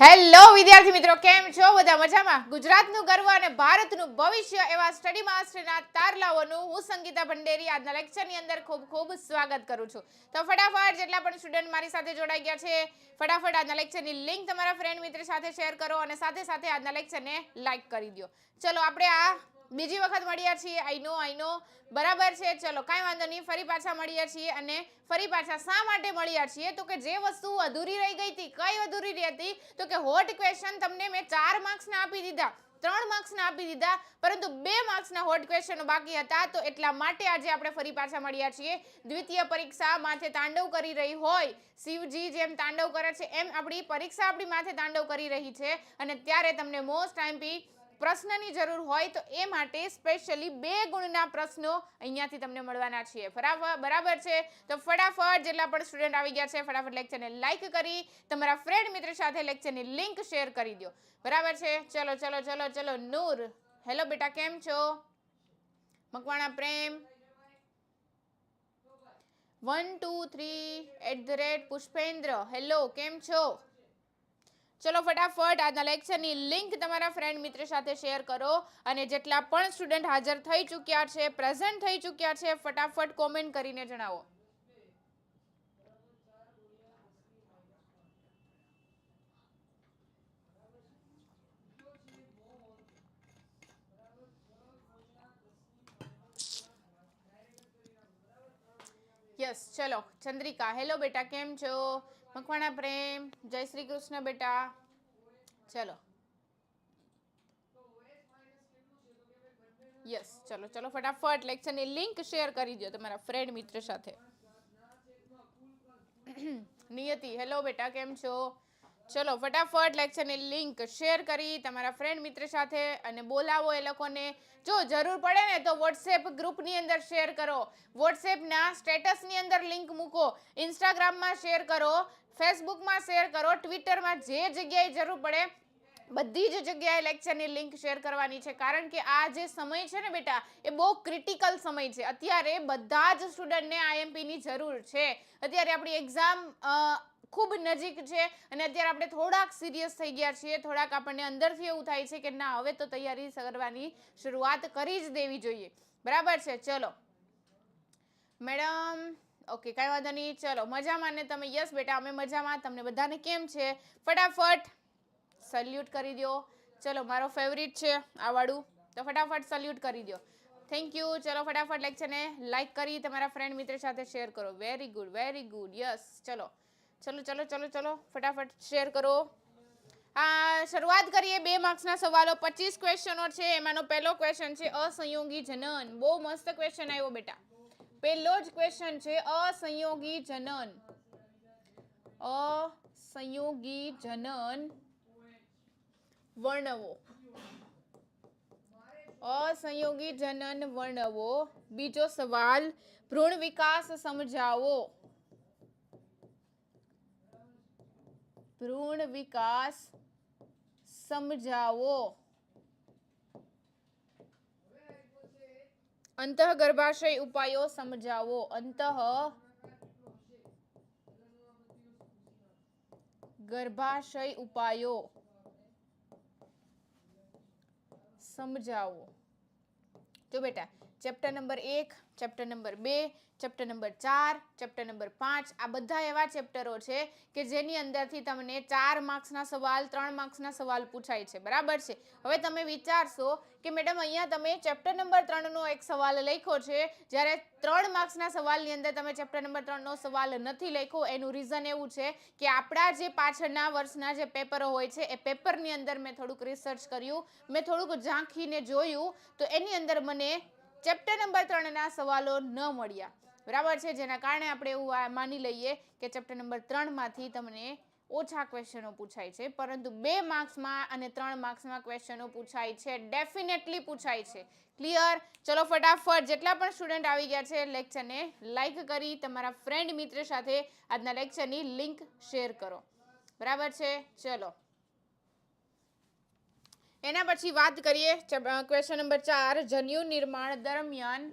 Hello વિદ્યાર્થી મિત્રો, કેમ છો? બધા મજામાં? ગુજરાતનું ગર્વ અને ભારતનું ભવિષ્ય એવા સ્ટડી માસ્ટરના તારલાઓનું હું સંગીતા ભંડેરી આજના લેક્ચરની અંદર ખૂબ ખૂબ સ્વાગત કરું છું. તો ફટાફટ જેટલા પણ સ્ટુડન્ટ મારી સાથે જોડાઈ ગયા છે, ફટાફટ આજના લેક્ચરની લિંક તમારા ફ્રેન્ડ મિત્ર સાથે શેર કરો અને સાથે સાથે આજના લેક્ચરને લાઇક કરી દો ચલો, આપણે આ બીજી વખત મળ્યા છીએ. આઈ નો આઈ નો બરાબર છે. ચલો, કાંઈ વાંધો નહીં. ફરી પાછા મળ્યા છીએ અને ફરી પાછા શા માટે મળ્યા છીએ? તો કે જે વસ્તુ અધૂરી રહી ગઈ હતી, કઈ અધૂરી રહી હતી? તો કે હોટ ક્વેશ્ચન તમને મેં ચાર માર્ક્સના આપી દીધા, ત્રણ માર્ક્સના આપી દીધા, પરંતુ બે માર્ક્સના હોટ ક્વેશ્ચનો બાકી હતા. તો એટલા માટે આજે આપણે ફરી પાછા મળ્યા છીએ. દ્વિતીય પરીક્ષા માથે તાંડવ કરી રહી હોય, શિવજી જેમ તાંડવ કરે છે, એમ આપણી પરીક્ષા આપણી માથે તાંડવ કરી રહી છે. અને ત્યારે તમને મોસ્ટ ટાઈમપી પ્રશ્નની જરૂર હોય તો એ માટે સ્પેશિયલી બે ગુણના પ્રશ્નો અહીંયાથી તમને મળવાના છે બરાબર છે? તો ફટાફટ જેટલા પણ સ્ટુડન્ટ આવી ગયા છે, ફટાફટ લેક્ચરને લાઈક કરી, તમારા ફ્રેન્ડ મિત્ર સાથે લેક્ચરની લિંક શેર કરી દો. બરાબર છે? ચલો ચલો ચલો ચલો, નૂર. હેલો બેટા, કેમ છો? Makwana Prem. One two three at the rate Pushpendra. Hello કેમ છો? ચલો ફટાફટ આજના લેક્ચરની લિંક તમારા ફ્રેન્ડ મિત્ર સાથે શેર કરો અને જેટલા પણ સ્ટુડન્ટ હાજર થઈ ચૂક્યા છે પ્રેઝન્ટ થઈ ચૂક્યા છે, ફટાફટ કોમેન્ટ કરીને જણાવો. યસ ચલો, ચંદ્રિકા હેલો બેટા, કેમ છો? મકવાણા પ્રેમ, જય શ્રી કૃષ્ણ બેટા. ચલો. યસ ચલો ચલો, ફટાફટ લેક્ચરની લિંક શેર કરી દો તમારા ફ્રેન્ડ મિત્ર સાથે. નિયતિ હેલો બેટા, કેમ છો? ચલો, ફટાફટ લેક્ચરની લિંક શેર કરી તમારા ફ્રેન્ડ મિત્ર સાથે અને બોલાવો એ લોકોને. જો જરૂર પડે ને તો વોટ્સએપ ગ્રુપની અંદર શેર કરો. વોટ્સએપના સ્ટેટસની અંદર લિંક મૂકો. ઇન્સ્ટાગ્રામમાં શેર કરો. ફેસબુકમાં શેર કરો, ટ્વિટરમાં જે જગ્યાએ જરૂર પડે બધી જ જગ્યાએ લેક્ચરની લિંક શેર કરવાની છે. કારણ કે આ જે સમય છે ને બેટા, એ બહુ ક્રિટિકલ સમય છે. અત્યારે બધા જ સ્ટુડન્ટને આઈએમપીની જરૂર છે. અત્યારે આપણી એક્ઝામ ખૂબ નજીક છે અને અત્યારે આપણે થોડાક સિરિયસ થઈ ગયા છીએ. થોડાક આપણને અંદરથી એવું થાય છે કે ના, હવે તો તૈયારી કરવાની શરૂઆત કરી જ દેવી જોઈએ. બરાબર છે? ચલો. મેડમ ઓકે કાંઈ વાંધો નહીં. ચલો, મજામાં ને તમે? યસ બેટા, અમે મજામાં. તમને બધાને કેમ છે? ફટાફટ સલ્યુટ કરી દો ચલો, મારો ફેવરિટ છે આ તો ફટાફટ સલ્યુટ કરી દો થેન્ક યુ ચલો, ફટાફટ લેક્ચરને લાઇક કરી તમારા ફ્રેન્ડ મિત્ર સાથે શેર કરો. Very good very good yes ચલો. ચલો ચલો ચલો ચલો. ફટાફટ શેર કરો. આ શરૂઆત કરીએ બે માર્ક્સના સવાલો. પચીસ ક્વેશ્ચનો છે. એમાંનો પહેલો ક્વેશ્ચન છે, અસંયોગી જનન. બહુ મસ્ત ક્વેશ્ચન આવ્યો, બેટા. પહેલો જ ક્વેશ્ચન છે અસંયોગી જનન અસંયોગી જનન વર્ણવો અસંયોગી જનન વર્ણવો બીજો સવાલ ભ્રૂણ વિકાસ સમજાવો ભ્રૂણ વિકાસ સમજાવો અંતઃ ગર્ભાશય ઉપાયો સમજાવો અંતઃ ગર્ભાશય ઉપાયો સમજાવો જો બેટા ચેપ્ટર નંબર એક ચેપ્ટર નંબર બે ચેપ્ટર નંબર ચાર ચેપ્ટર નંબર પાંચ આ બધા એવા ચેપ્ટરો છે કે જેની અંદરથી તમને ચાર માર્ક્સના સવાલ, ત્રણ માર્ક્સના સવાલ પૂછાય છે. બરાબર છે? હવે તમે વિચારશો કે મેડમ અહીંયા તમે ચેપ્ટર નંબર ત્રણનો એક સવાલ લખ્યો છે. જ્યારે ત્રણ માર્ક્સના સવાલની અંદર તમે ચેપ્ટર નંબર ત્રણનો સવાલ નથી લખ્યો, એનું રીઝન એવું છે કે આપણા જે પાછળના વર્ષના જે પેપરો હોય છે, એ પેપરની અંદર મેં થોડુંક રિસર્ચ કર્યું, મેં થોડુંક ઝાંખીને જોયું, તો એની અંદર મને ચેપ્ટર નંબર ત્રણના સવાલો ન મળ્યા. બરાબર છે? જેના કારણે આપણે એવું માની લઈએ કે ચેપ્ટર નંબર ત્રણમાંથી તમને ઓછા ક્વેશ્ચનો પૂછાય છે. પરંતુ બે માર્ક્સમાં અને ત્રણ માર્ક્સમાં ક્વેશ્ચનો પૂછાય છે. ડેફિનેટલી પૂછાય છે. ક્લિયર ચલો ફટાફટ, જેટલા પણ સ્ટુડન્ટ આવી ગયા છે લેક્ચરને લાઇક કરી, તમારા ફ્રેન્ડ મિત્ર સાથે આજના લેક્ચરની લિંક શેર કરો. બરાબર છે? ચલો. એના પછી વાત કરીએ. ક્વેશ્ચન નંબર ચાર, જન્યુ નિર્માણ દરમિયાન,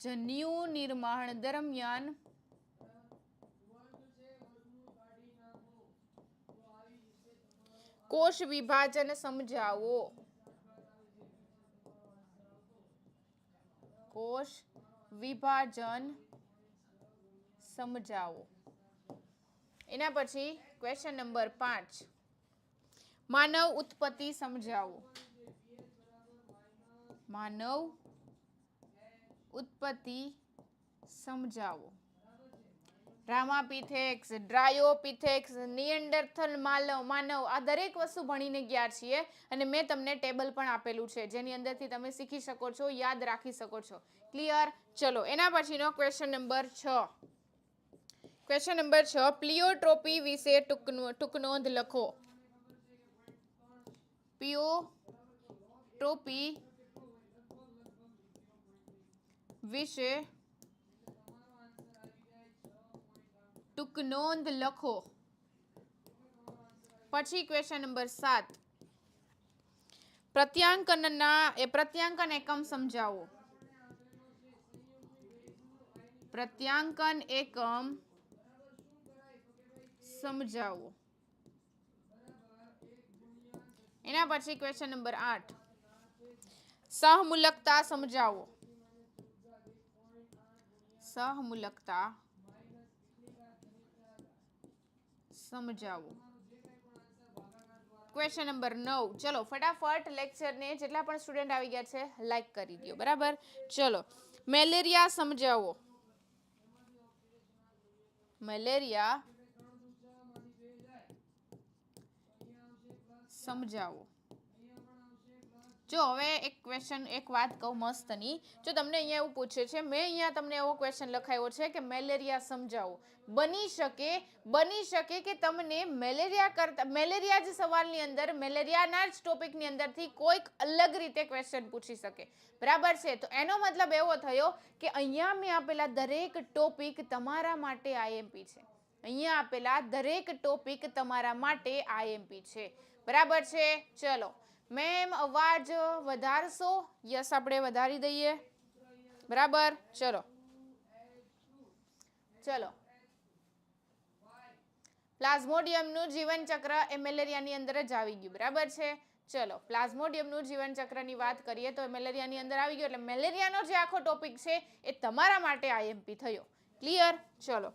જન્યુ નિર્માણ દરમિયાન, કોષ વિભાજન સમજાવો. કોષ વિભાજન સમજાવો. એના પછી ક્વેશ્ચન નંબર પાંચ. માનવ ઉત્પત્તિ સમજાવો. માનવ ઉત્પત્તિ સમજાવો. રામાપીથેક્સ, ડ્રાયોપીથેક્સ નિયન્ડરથલ માનવ માનવ આ દરેક વસ્તુ ભણીને ગયા છીએ અને મેં તમને ટેબલ પણ આપેલું છે, જેની અંદરથી તમે શીખી શકો છો, યાદ રાખી શકો છો. ક્લિયર? ચલો, એના પછીનો ક્વેશ્ચન નંબર છ. ક્વેશ્ચન નંબર છ, પ્લિયોટ્રોપી વિશે ટૂંકનો ટૂંકનોંધ લખો. પિયોટ્રોપી વિશે ટૂંકનોંધ લખો પછી ક્વેશ્ચન નંબર સાત પ્રત્યાંકનના એ પ્રત્યાંકન એકમ સમજાવો પ્રત્યાંકન એકમ સમજાવો એના પછી ક્વેશ્ચન નંબર આઠ. સહમૂલકતા સમજાવો. સહમૂલકતા સમજાવો. ક્વેશ્ચન નંબર નવ. ચલો, ફટાફટ લેક્ચરને જેટલા પણ સ્ટુડન્ટ આવી ગયા છે લાઈક કરી દો, બરાબર? ચલો, મેલેરિયા સમજાવો. મેલેરિયા સમજાવો. જો હવે એક ક્વેશ્ચન એક વાત કહું મસ્તની. જો તમને અહીંયા એવું પૂછે છે, મેં અહીંયા તમને એવો ક્વેશ્ચન લખાયો છે કે મેલેરિયા સમજાવો. બની શકે બની શકે કે તમને મેલેરિયા કરતા, મેલેરિયા જ સવાલની અંદર, મેલેરિયાના જ ટોપિકની અંદરથી કોઈક અલગ રીતે ક્વેશ્ચન પૂછી શકે. બરાબર છે? તો એનો મતલબ એવો થયો કે અહીંયા મેં આપેલા દરેક ટોપિક તમારા માટે આઈએમપી છે. અહીંયા આપેલા દરેક ટોપિક તમારા માટે આઈએમપી છે. બરાબર છે? ચલો. મેમ, અવાજ વધારશો? યસ, આપણે વધારી દઈએ. બરાબર? ચલો. ચલો. પ્લાઝ્મોડિયમનું જીવનચક્ર એ મેલેરિયાની અંદર જ આવી ગયું. બરાબર છે? ચલો. પ્લાઝ્મોડિયમનું જીવન ચક્રની વાત કરીએ તો મેલેરિયાની અંદર આવી ગયું એટલે મેલેરિયાનો જે આખો ટોપિક છે એ તમારા માટે આઈએમપી થયો. ક્લિયર? ચલો.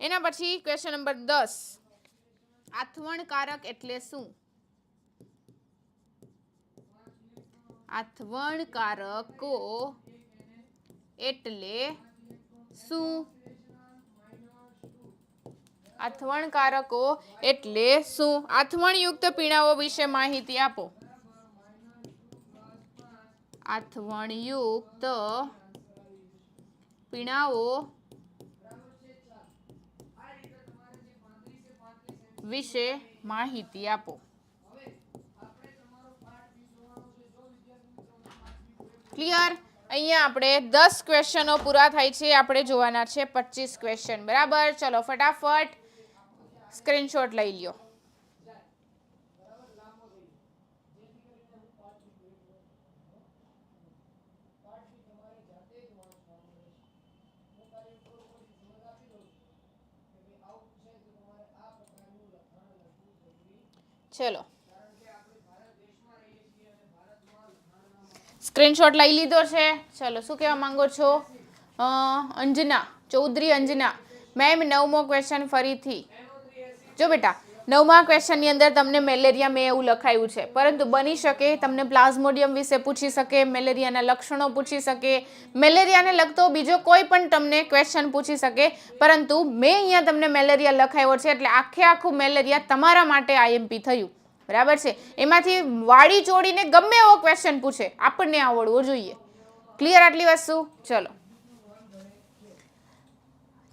એના પછી ક્વેશ્ચન નંબર દસ. આથવણકારક એટલે શું? આથવણકારકો એટલે શું? આથવણકારકો એટલે શું? આથવણયુક્ત પીણાઓ વિશે માહિતી આપો. આથવણયુક્ત પીણાઓ વિશે માહિતી આપો. ક્લિયર અહીંયા આપણે દસ ક્વેશ્ચનો પૂરા થાય છે, આપણે જોવાના છે પચીસ ક્વેશ્ચન બરાબર? ચલો, ફટાફટ સ્ક્રીનશોટ લઈ લ્યો. ચલો. સ્ક્રીનશોટ લઈ લીધો છે. ચલો, શું કહેવા માંગો છો? અંજના, ચૌધરી અંજના. મેમ નવમો ક્વેશ્ચન ફરીથી. જો બેટા નવમા ક્વેશ્ચનની અંદર તમને મેલેરિયા મેં એવું લખાયું છે. પરંતુ બની શકે, તમને પ્લાઝ્મોડિયમ વિશે પૂછી શકે, મેલેરિયાના લક્ષણો પૂછી શકે, મેલેરિયાને લગતો બીજો કોઈ પણ તમને ક્વેશ્ચન પૂછી શકે, પરંતુ મેં અહીંયા તમને મેલેરિયા લખાયો છે એટલે આખે આખું મેલેરિયા તમારા માટે આઈએમપી થયું. બરાબર છે? એમાંથી વાળી ચોડીને ગમે એવો ક્વેશ્ચન પૂછે, આપણને આવડવો જોઈએ. ક્લિયર આટલી વસ્તુ? ચલો.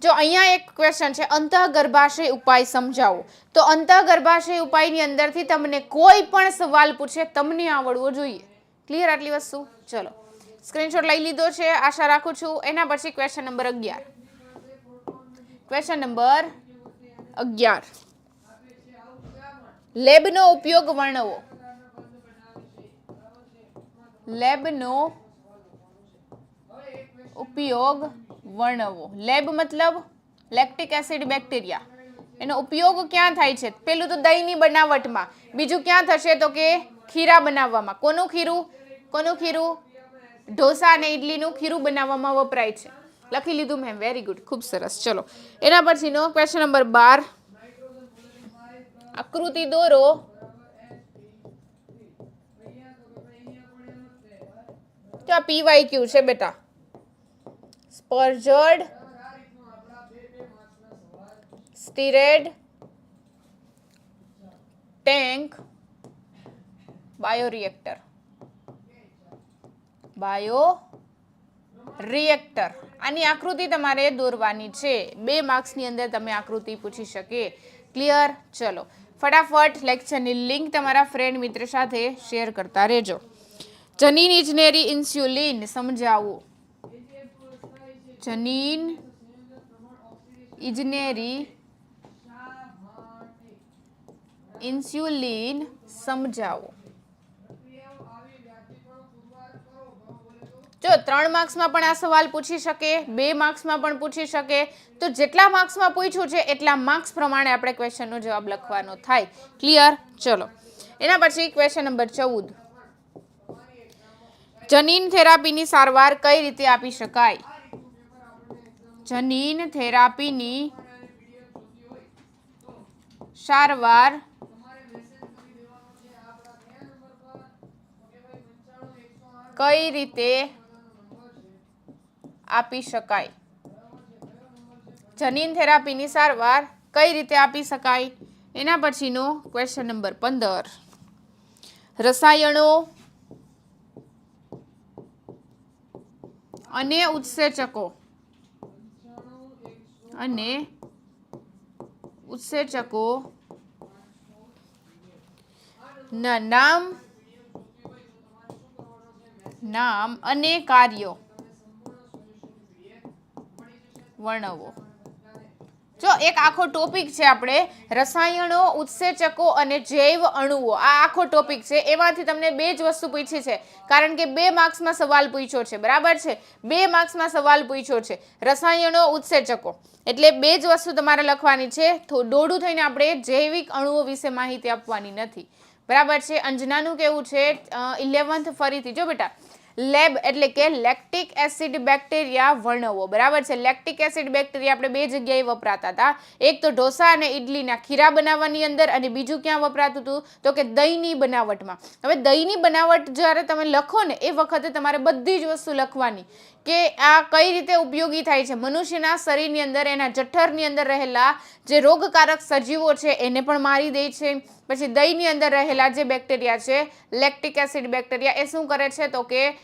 જો અહીંયા એક ક્વેશ્ચન છે, અંતઃગર્ભાશય ઉપાય સમજાવો. તો અંતઃગર્ભાશય ઉપાયની અંદરથી તમને કોઈ પણ સવાલ પૂછે, તમને આવડવો જોઈએ. ક્લિયર આટલી વસ્તુ? ચલો. સ્ક્રીનશોટ લઈ લીધો છે, આશા રાખું છું. એના પછી ક્વેશ્ચન નંબર અગિયાર. ક્વેશ્ચન નંબર અગિયાર. લેબનો ઉપયોગ વર્ણવો. લેબનો ઉપયોગ વર્ણવો. લેબ મતલબ લેક્ટિક એસિડ બેક્ટેરિયા એનો ઉપયોગ ક્યાં થાય છે? પેલું તો દહીંની બનાવટમાં. બીજું ક્યાં થશે તો કે ખીરા બનાવવામાં. કોનું ખીરું? કોનું ખીરું? ઢોસા અને ઇડલીનું ખીરું બનાવવામાં વપરાય છે. લખી લીધું મેં. વેરી ગુડ ખૂબ સરસ. ચલો. એના પછીનો ક્વેશ્ચન નંબર બાર. આકૃતિ દોરો. આ પીવાય ક્યુ છે બેટા? Sparged stirred. Tank. Bioreactor. Bio reactor આની આકૃતિ તમારે દોરવાની છે. બે માર્ક્સની અંદર તમે આકૃતિ પૂછી શકે. ક્લિયર? ચલો. ફટાફટ લેક્ચરની લિંક તમારા ફ્રેન્ડ મિત્ર સાથે શેર કરતા રહેજો. જનીન ઇજનેરી ઇન્સ્યુલિન સમજાવું. જનીન ઇજનેરી ઇન્સ્યુલિન સમજાવો. જો ત્રણ માર્ક્સમાં પણ આ સવાલ પૂછી શકે, બે માર્ક્સમાં પણ પૂછી શકે, તો જેટલા માર્ક્સમાં પૂછ્યું છે એટલા માર્ક્સ પ્રમાણે આપણે ક્વેશ્ચનનો જવાબ લખવાનો થાય. ક્લિયર ચલો. એના પછી ક્વેશ્ચન નંબર ચૌદ. જનીન થેરાપીની સારવાર કઈ રીતે આપી શકાય? જનીન થેરાપીની સારવાર. કઈ રીતે આપી શકાય? જનીન થેરાપીની સારવાર કઈ રીતે આપી શકાય? એના પછીનો ક્વેશ્ચન નંબર પંદર. રસાયણો અને ઉત્સેચકો. અને ઉત્સેચકો ના નામ નામ અને કાર્યો વર્ણવો. જો એક આખો ટોપિક છે આપણે, રસાયણો, ઉત્સેચકો અને જૈવ અણુઓ. આ આખો ટોપિક છે. એમાંથી તમને બે જ વસ્તુ પૂછી છે. કારણ કે બે માર્ક્સમાં સવાલ પૂછ્યો છે. બરાબર છે? બે માર્ક્સમાં સવાલ પૂછ્યો છે. રસાયણો, ઉત્સેચકો. એટલે બે જ વસ્તુ તમારે લખવાની છે. દોડું થઈને આપણે જૈવિક અણુઓ વિશે માહિતી આપવાની નથી. બરાબર છે? અંજનાનું કેવું છે? ઇલેવન્થ ફરીથી. જો બેટા લેબ એટલે કે લેક્ટિક એસિડ બેક્ટેરિયા વર્ણવો. બરાબર છે? લેક્ટિક એસિડ બેક્ટેરિયા આપણે બે જગ્યાએ વપરાતા હતા. એક તો ઢોસા અને ઇડલીના ખીરા બનાવવાની અંદર અને બીજું ક્યાં વપરાતું હતું? તો કે દહીંની બનાવટમાં. હવે દહીંની બનાવટ જ્યારે તમે લખો ને, એ વખતે તમારે બધી જ વસ્તુ લખવાની કે આ કઈ રીતે ઉપયોગી થાય છે. મનુષ્યના શરીરની અંદર, એના જઠ્ઠરની અંદર રહેલા જે રોગકારક સજીવો છે, એને પણ મારી દે છે. પછી દહીંની અંદર રહેલા જે બેક્ટેરિયા છે, લેક્ટિક એસિડ બેક્ટેરિયા, એ શું કરે છે? તો કે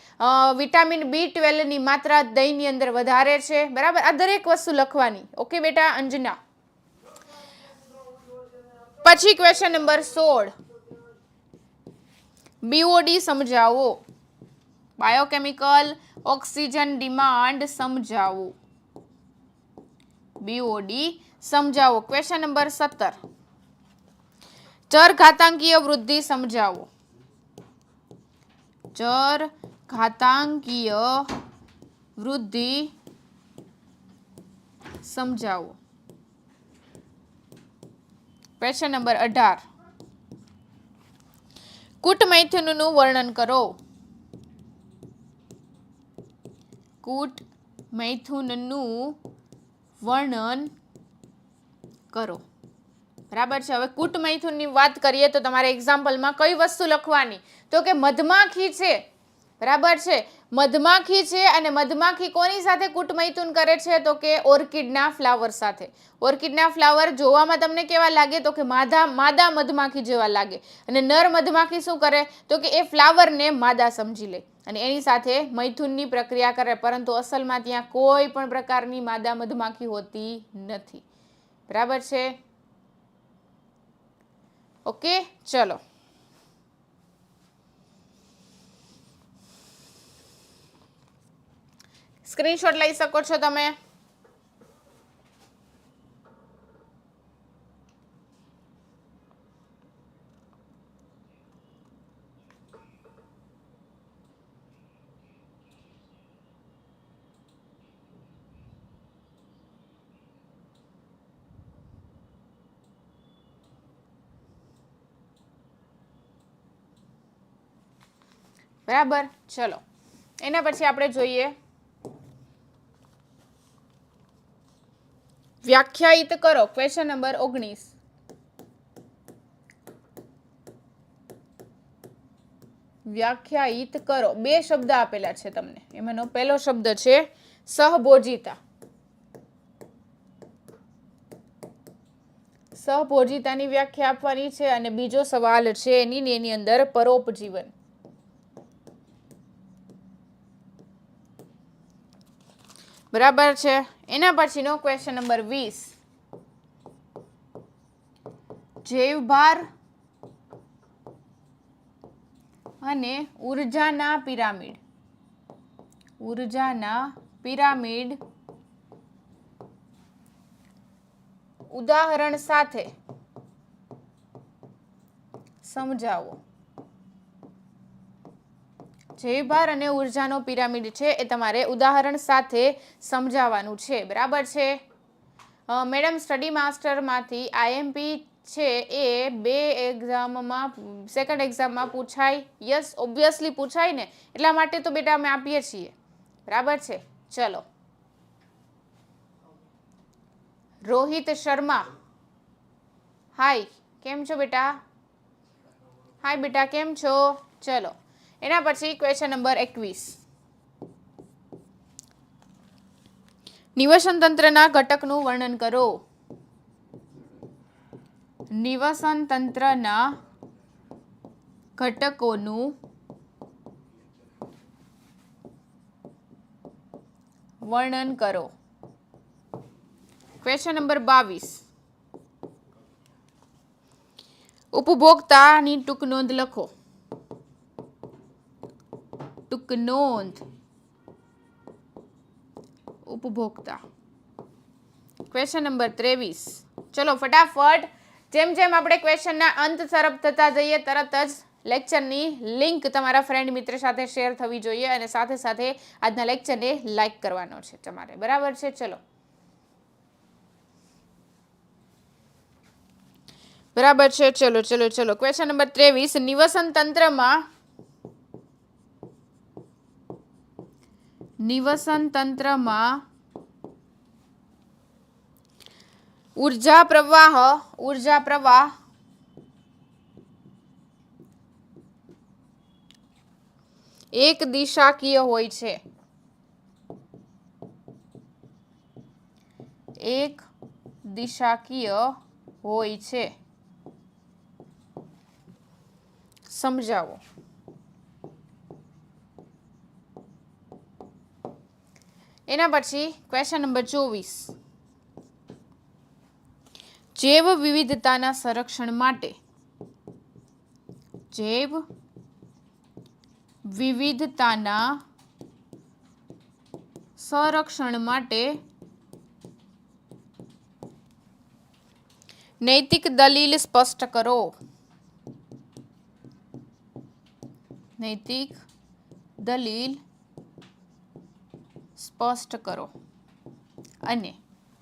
વિટામિન બી ટ્વેલ્વની માત્રા દહીંની અંદર વધારે છે. બરાબર? આ દરેક વસ્તુ લખવાની. ઓકે બેટા, અંજના. પછી ક્વેશ્ચન નંબર સોળ. બીઓડી સમજાવો. બાયોકેમિકલ ઓક્સિજન ડિમાન્ડ સમજાવો. બીઓડી સમજાવો. ક્વેશ્ચન નંબર સત્તર. ચર ઘાતાંકીય વૃદ્ધિ સમજાવો. ચર ઘાતાંકીય વૃદ્ધિ સમજાવો. ક્વેશ્ચન નંબર અઢાર. કૂટ મૈથુનનું વર્ણન કરો. કૂટ મૈથુનનું વર્ણન કરો. બરાબર છે? હવે કૂટ મૈથુનની વાત કરીએ તો તમારે એક્ઝામ્પલમાં કઈ વસ્તુ લખવાની? તો કે મધમાખી છે બરાબર છે. મધમાખી છે અને મધમાખી કોની સાથે કૂટમૈથુન કરે છે? તો કે ઓર્કિડના ફ્લાવર સાથે. ઓર્કિડના ફ્લાવર જોવામાં તમને કેવા લાગે? તો કે માદા માદા મધમાખી જેવા લાગે. અને નર મધમાખી શું કરે? તો કે એ ફ્લાવરને માદા સમજી લે. અને એની સાથે મૈથુનની પ્રક્રિયા કરે. પરંતુ અસલમાં ત્યાં કોઈ પણ પ્રકારની માદા મધમાખી હોતી નથી. બરાબર છે? ઓકે, ચલો. સ્ક્રીનશોટ લઈ શકો છો તમે. બરાબર? ચલો. એના પછી આપણે જોઈએ વ્યાખ્યાયિત કરો. ક્વેશ્ચન નંબર ઓગણીસ. વ્યાખ્યાયિત કરો. બે શબ્દ આપેલા છે તમને. એમાંનો પહેલો શબ્દ છે સહભોજિતા. સહભોજિતાની વ્યાખ્યા આપવાની છે અને બીજો સવાલ છે એની એની અંદર પરોપજીવન. બરાબર છે? એના પછીનો ક્વેશ્ચન નંબર વીસ. જૈવભાર અને ઉર્જાના પિરામિડ. ઉર્જાના પિરામિડ ઉદાહરણ સાથે સમજાવો. જયભાર અને ઉર્જાનો પિરામિડ છે એ તમારે ઉદાહરણ સાથે સમજાવવાનું છે. બરાબર છે? મેડમ, સ્ટડી માસ્ટરમાંથી આઈએમપી છે એ બે એક્ઝામમાં, સેકન્ડ એક્ઝામમાં પૂછાય? યસ, ઓબ્વિયસલી પૂછાય ને? એટલા માટે તો બેટા અમે આપીએ છીએ. બરાબર છે? ચલો. રોહિત શર્મા. હાય, કેમ છો બેટા? હાય બેટા, કેમ છો? ચલો. એના પછી ક્વેશ્ચન નંબર એકવીસ. નિવસન તંત્રના ઘટકનું વર્ણન કરો. નિવસન તંત્રના ઘટકોનું વર્ણન કરો. ક્વેશ્ચન નંબર બાવીસ. ઉપભોક્તાની ટૂંક નોંધ લખો. ટૂંક નોંધ ઉપભોક્તા ક્વેશ્ચન નંબર ત્રેવીસ. ચલો, ફટાફટ. જેમ જેમ આપણે ક્વેશ્ચનના અંત તરફ થતા જઈએ, તરત જ લેક્ચરની લિંક તમારા ફ્રેન્ડ મિત્ર સાથે શેર થવી જોઈએ અને સાથે સાથે આજના લેક્ચરને લાઇક કરવાનો છે તમારે. બરાબર છે? ચલો. બરાબર છે? ચલો ચલો ચલો. ક્વેશ્ચન નંબર ત્રેવીસ. નિવસન તંત્રમાં નિવસન તંત્રમાં ઊર્જા પ્રવાહ ઊર્જા પ્રવાહ એક દિશાકીય હોય છે. એક દિશાકીય હોય છે. સમજાવો. એના પછી ક્વેશ્ચન નંબર ચોવીસ. જૈવ વિવિધતાના સંરક્ષણ માટે જૈવ વિવિધતાના સંરક્ષણ માટે નૈતિક દલીલ સ્પષ્ટ કરો. નૈતિક દલીલ સ્પષ્ટ કરો. અને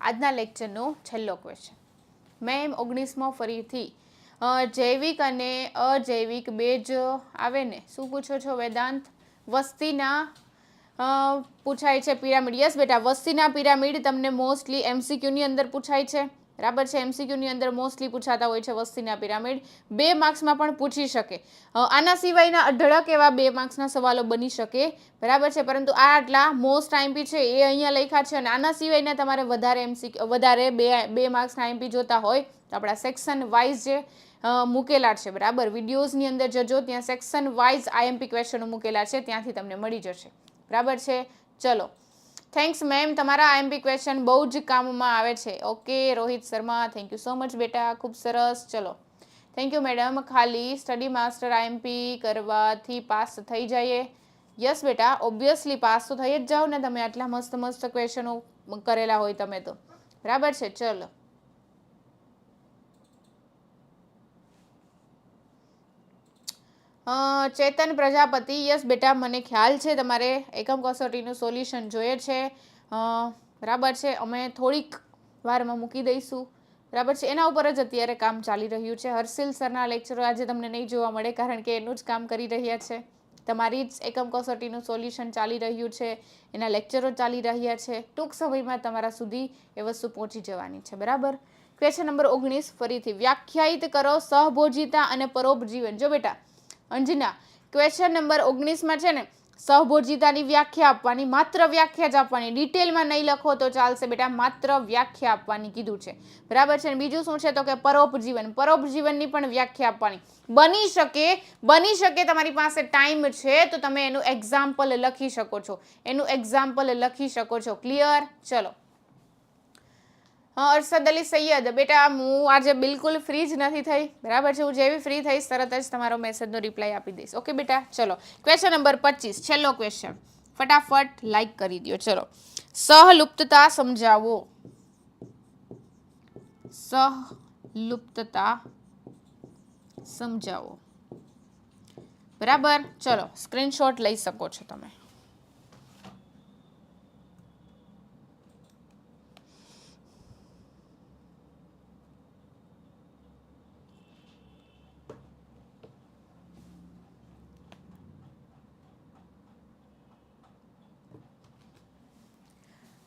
આજના લેક્ચરનો છેલ્લો ક્વેશ્ચન એમ ઓગણીસમાં ફરીથી જૈવિક અને અજૈવિક બે જ આવે ને, શું પૂછો છો વેદાંત? વસ્તીના પૂછાય છે પિરામિડ. યસ બેટા, વસ્તીના પિરામિડ તમને મોસ્ટલી એમસીક્યુની અંદર પૂછાય છે. બરાબર છે એમસીક્યુની અંદર મોસ્ટલી પૂછાતા હોય છે વસ્તીના પિરામિડ. બે માર્ક્સમાં પણ પૂછી શકે. આના સિવાયના અઢળક એવા બે માર્ક્સના સવાલો બની શકે. બરાબર છે, પરંતુ આ આટલા મોસ્ટ આઈમ્પી છે એ અહીંયા લખ્યા છે અને આના સિવાયના તમારે વધારે એમસી વધારે બે બે માર્ક્સના આઈમ્પી જોતા હોય તો આપણા સેક્શન વાઇઝ જે મૂકેલા છે. બરાબર? વિડીયોઝની અંદર જજો ત્યાં સેક્શન વાઇઝ આઈએમપી ક્વેશ્ચનો મૂકેલા છે, ત્યાંથી તમને મળી જશે. બરાબર છે? ચલો. થેન્ક્સ મેમ તમારા આઈએમપી ક્વેશ્ચન બહુ જ કામમાં આવે છે. Okay Rohit Sharma thank you so much બેટા. ખૂબ સરસ. ચલો. થેન્ક યુ મેડમ ખાલી સ્ટડી માસ્ટર આઈએમપી કરવાથી પાસ થઈ જઈએ. યસ બેટા ઓબ્વિયસલી પાસ તો થઈ જ જાઓ ને તમે આટલા મસ્ત મસ્ત ક્વેશ્ચનો કરેલા હોય તમે તો. બરાબર છે? ચલો. ચેતન પ્રજાપતિ, યસ બેટા, મને ખ્યાલ છે તમારે એકમ કસોટીનું સોલ્યુશન જોઈએ છે. બરાબર છે, અમે થોડીક વારમાં મૂકી દઈશું. બરાબર છે, એના ઉપર જ અત્યારે કામ ચાલી રહ્યું છે. હર્ષિલ સરના લેક્ચરો આજે તમને નહીં જોવા મળે કારણ કે એનું જ કામ કરી રહ્યા છે. તમારી જ એકમ કસોટીનું સોલ્યુશન ચાલી રહ્યું છે, એના લેક્ચરો ચાલી રહ્યા છે. ટૂંક સમયમાં તમારા સુધી એ વસ્તુ પહોંચી જવાની છે, બરાબર? ક્વેશ્ચન નંબર ઓગણીસ, ફરીથી વ્યાખ્યાયિત કરો, સહભોજિતા અને પરોપજીવન. જો બેટા અંજના ક્વેશ્ચન નંબર ઓગણીસમાં છે ને સહભોજિતાની વ્યાખ્યા આપવાની, માત્ર વ્યાખ્યા જ આપવાની ડિટેલમાં નહીં લખો તો ચાલશે બેટા, માત્ર વ્યાખ્યા આપવાની કીધું છે. બરાબર છે બીજું શું છે તો કે પરોપજીવન, પરોપજીવનની પણ વ્યાખ્યા આપવાની. બની શકે બની શકે તમારી પાસે ટાઈમ છે તો તમે એનું એક્ઝામ્પલ લખી શકો છો. એનું એક્ઝામ્પલ લખી શકો છો. ક્લિયર ચલો. હા, અરશદ અલી સૈયદ. બેટા, હું આજે બિલકુલ ફ્રી જ નથી થઈ. બરાબર છે? હું જેવી ફ્રી થઈશ, તરત જ તમારો મેસેજનો રિપ્લાય આપી દઈશ. ઓકે બેટા? ચલો. ક્વેશ્ચન નંબર પચીસ. છેલ્લો ક્વેશ્ચન ફટાફટ લાઈક કરી દો ચલો. સહલુપ્તતા સમજાવો. સહલુપ્તતા સમજાવો. બરાબર? ચલો. સ્ક્રીનશોટ લઈ શકો છો તમે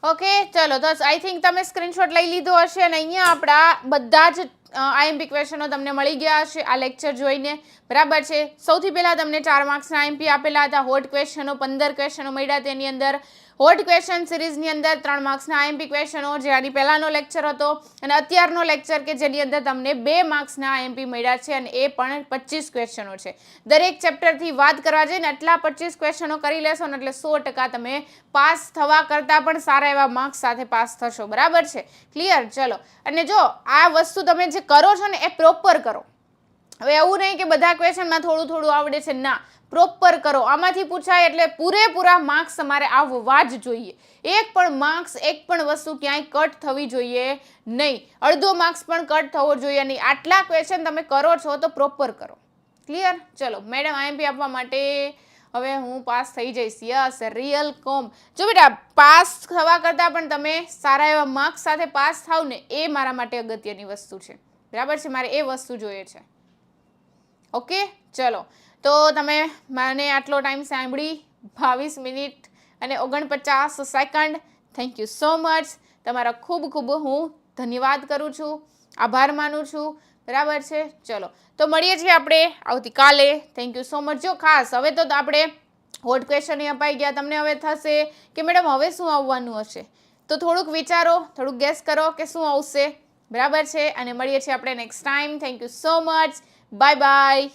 ઓકે ચલો, તો આઈ થિંક તમે સ્ક્રીનશોટ લઈ લીધો હશે અને અહીંયા આપણા બધા જ આઈએમપી ક્વેશ્ચનો તમને મળી ગયા હશે આ લેક્ચર જોઈને. બરાબર છે? સૌથી પહેલાં તમને ચાર માર્ક્સના આઈએમપી આપેલા હતા. હોટ ક્વેશ્ચનો પંદર ક્વેશ્ચનો મળ્યા તેની અંદર. હોટ ક્વેશ્ચન સિરીઝની અંદર ત્રણ માર્ક્સના આઈએમપી ક્વેશ્ચનો જે આની પહેલાંનો લેક્ચર હતો અને અત્યારનો લેક્ચર કે જેની અંદર તમને બે માર્ક્સના આઈએમપી મળ્યા છે અને એ પણ પચીસ ક્વેશ્ચનો છે. દરેક ચેપ્ટરથી વાત કરવા જઈને આટલા પચીસ ક્વેશ્ચનો કરી લેશો ને એટલે સો ટકા તમે પાસ થવા કરતાં પણ સારા એવા માર્ક્સ સાથે પાસ થશો. બરાબર છે? ક્લિયર ચલો. અને જો આ વસ્તુ તમે જે કરો છો ને, એ પ્રોપર કરો. હવે એવું નહીં કે બધા ક્વેશ્ચનમાં થોડું થોડું આવડે છે. ના પ્રોપર કરો. આમાંથી પૂછાય એટલે પૂરેપૂરા માર્ક્સ તમારે આવવા જ જોઈએ. એક પણ માર્ક્સ એક પણ વસ્તુ ક્યાંય કટ થવી જોઈએ નહીં. અડધો માર્ક્સ પણ કટ થવો જોઈએ નહીં. આટલા ક્વેશ્ચન તમે કરો છો તો પ્રોપર કરો. ક્લિયર ચલો મેડમ આઈએમપી આપવા માટે હવે હું પાસ થઈ જઈશ. યસ રિયલ કોમ જો બેટા પાસ થવા કરતાં પણ તમે સારા એવા માર્ક્સ સાથે પાસ થાવ ને, એ મારા માટે અગત્યની વસ્તુ છે. બરાબર છે? મારે એ વસ્તુ જોઈએ છે. ઓકે? ચલો. તો તમે મને આટલો ટાઈમ સાંભળી બાવીસ મિનિટ અને ઓગણપચાસ second. Thank you so much તમારા ખૂબ ખૂબ હું ધન્યવાદ કરું છું. આભાર માનું છું. બરાબર છે? ચલો. તો મળીએ છીએ આપણે આવતીકાલે. થેન્ક યુ સો મચ જો ખાસ, હવે તો આપણે હોટ ક્વેશ્ચન અપાઈ ગયા. તમને હવે થશે કે મેડમ, હવે શું આવવાનું હશે? તો થોડુંક વિચારો, થોડુંક ગેસ કરો કે શું આવશે? બરાબર છે? અને મળીએ છીએ આપણે next time thank you so much bye bye